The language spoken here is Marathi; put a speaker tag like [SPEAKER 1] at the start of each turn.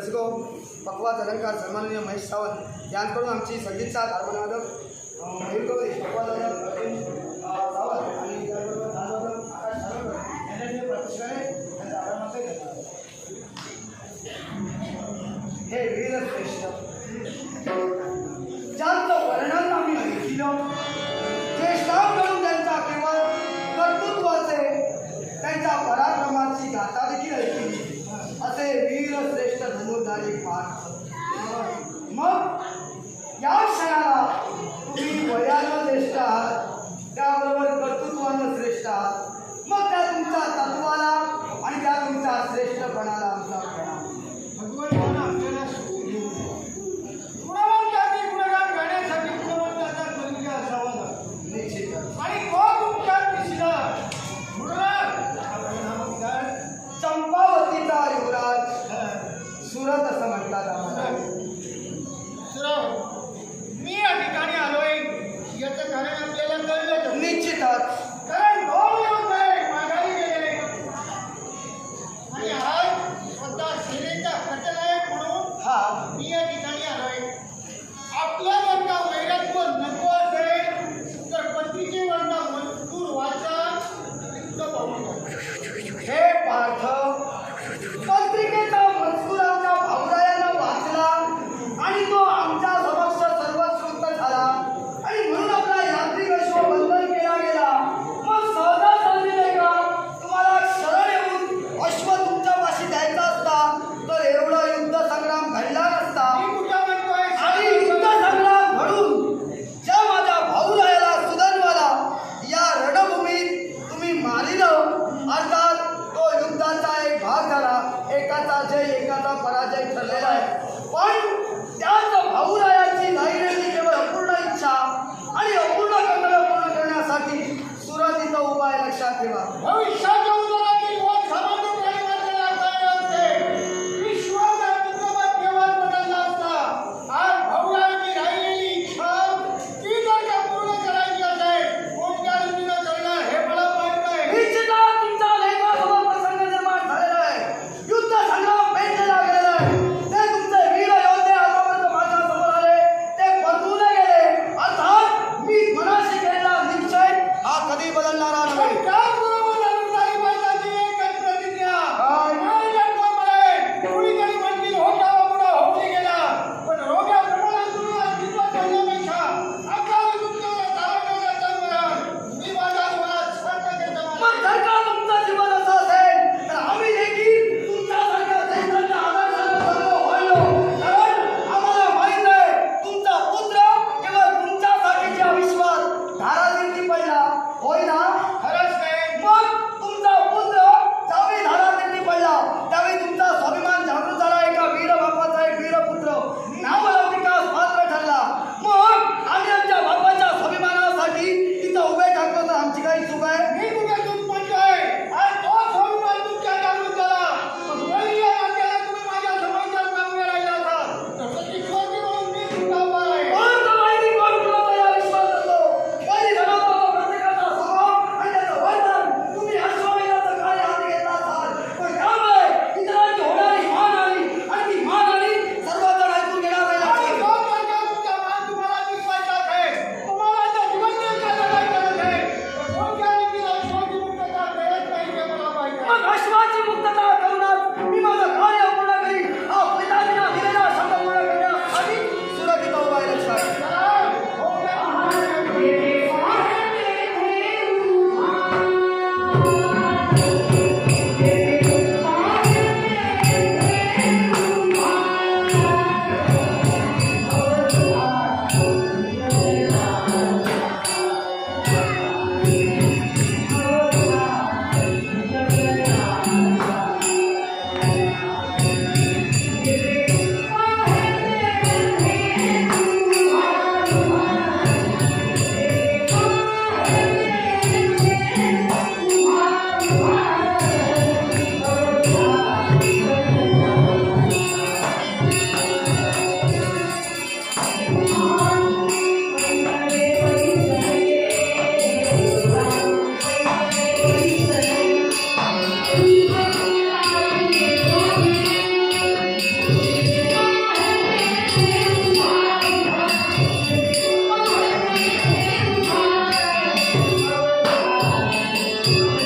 [SPEAKER 1] रसिकों पकवाज अलंकार सन्माननीय महेश सावंत यांकडून आमची संगीत साथ हार्मोनियम मयूर कवरी पकवाज अलंकार पाठ मग ಶಿವಾಜಿ ಮುಕ್ತದ
[SPEAKER 2] Thank you.